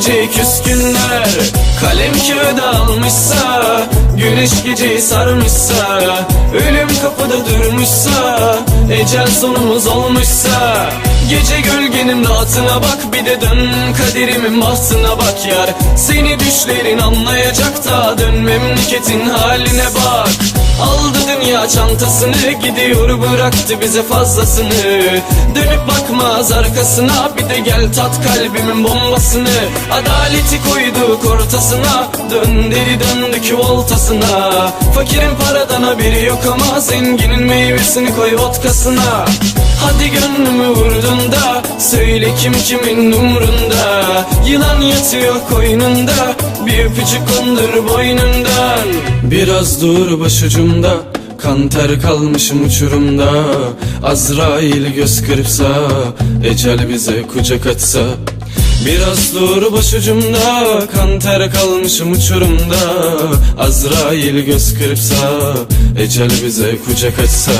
Gece küskünler Kalem kağıda almışsa Güneş geceyi sarmışsa Ölüm kapıda durmuşsa Ecel sonumuz olmuşsa. Gece gölgenin rahatına bak Bir de dön kaderimin bahtına bak yar. Seni düşlerin anlayacak da Dön memleketin haline bak Aldı dünya çantasını Gidiyor bıraktı bize fazlasını. Dönüp bakmaz arkasına Bir de gel tat kalbimin bombasını. Adaleti koyduk ortasına Dön dedi döndük voltasına Fakirin paradan haberi yok ama Zenginin meyvesini koy vodkasına Hadi gönlümü vurdun da Söyle kim kimin umrunda. Yılan yatıyor koynunda Bir öpücük kondur boynundan Biraz dur başucumda Kan ter kalmışım uçurumda. Azrail göz kırpsa Ecel bize kucak açsa Biraz dur başucumda Kan ter kalmışım uçurumda. Azrail göz kırpsa Ecel bize kucak açsa